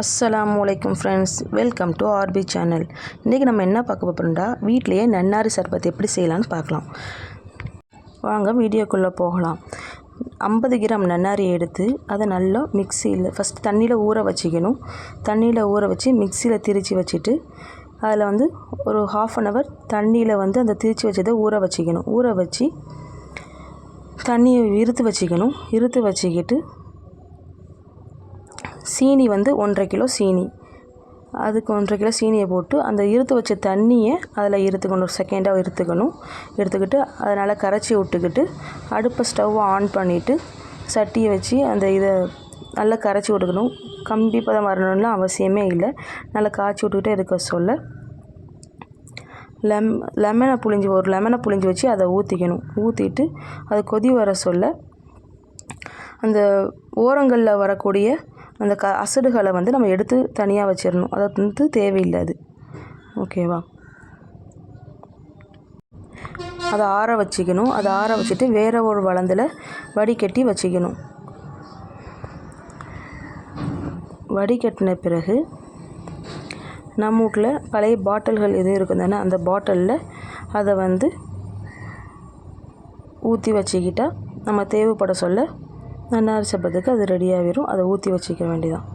அஸ்ஸலாமு வலைக்கம் friends welcome to RP channel. இன்றைக்கி நம்ம என்ன பார்க்க போகிறோம்டா வீட்டிலையே நன்னாரி சர்பத் எப்படி செய்யலான்னு பார்க்கலாம். வாங்க வீடியோக்குள்ளே போகலாம். ஐம்பது கிராம் நன்னாரி எடுத்து அதை நல்லா மிக்சியில் ஃபஸ்ட் தண்ணியில் ஊற வச்சுக்கணும். தண்ணியில் ஊற வச்சு மிக்சியில் திரித்து வச்சுட்டு அதில் வந்து ஒரு ஹாஃப் அன் ஹவர் தண்ணியில் வந்து அந்த திரித்து வச்சதை ஊற வச்சுக்கணும். ஊற வச்சு தண்ணியை இருத்து வச்சுக்கணும். இருத்து வச்சுக்கிட்டு சீனி வந்து ஒன்றரை கிலோ சீனி. அதுக்கு ஒன்றரை கிலோ சீனியை போட்டு அந்த இருத்து வச்ச தண்ணியை அதில் இருத்துக்கணும். ஒரு செகண்டாக இருத்துக்கணும். எடுத்துக்கிட்டு அதை நல்லா கரைச்சி விட்டுக்கிட்டு அடுப்பை ஸ்டவ்வை ஆன் பண்ணிவிட்டு சட்டியை வச்சு அந்த இதை நல்லா கரைச்சி விட்டுக்கணும். கம்பி பதம் வரணும்லாம் அவசியமே இல்லை. நல்லா காய்ச்சி விட்டுக்கிட்டே இருக்க சொல்ல. லெம் லெமனை புழிஞ்சு ஒரு லெமனை புழிஞ்சு வச்சு அதை ஊற்றிக்கணும் ஊற்றிட்டு அதை கொதி வர சொல்ல. அந்த ஓரங்களில் வரக்கூடிய அந்த க அசடுகளை வந்து நம்ம எடுத்து தனியாக வச்சிடணும். அதை வந்து தேவையில்லை அது. ஓகேவா அதை ஆற வச்சுக்கணும். அதை ஆற வச்சுட்டு வேறு ஒரு வளந்தில் வடிகட்டி வச்சுக்கணும். வடிகட்டின பிறகு நம்ம வீட்டில் பழைய பாட்டில்கள் எதுவும் இருக்கும் தானே அந்த பாட்டிலில் அதை வந்து ஊற்றி வச்சுக்கிட்டால் நம்ம தேவைப்பட சொல்ல நன்னாரி சப்பத்துக்கு அது ரெடியாகிடும் அதை ஊற்றி வச்சுக்க வேண்டியதான்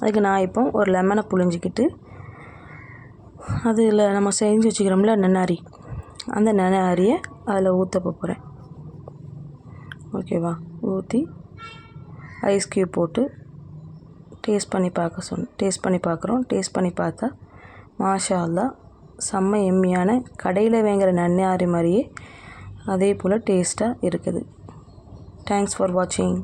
அதுக்கு நான் இப்போ ஒரு லெமனை புழிஞ்சிக்கிட்டு அதில் நம்ம செஞ்சு வச்சுக்கிறோம்ல நன்னாரி. அந்த நன்னாரியை அதில் ஊற்ற போகிறேன் ஓகேவா ஊற்றி ஐஸ் க்யூப் போட்டு டேஸ்ட் பண்ணி பார்க்க சொன் டேஸ்ட் பண்ணி பார்க்குறோம். டேஸ்ட் பண்ணி பார்த்தா மாஷா அல்லா செம்ம எம்மியான கடையில் வாங்குகிற நன்னாரி மாதிரியே அதே போல் டேஸ்ட்டாக இருக்குது. தேங்க்ஸ் ஃபார் வாட்சிங்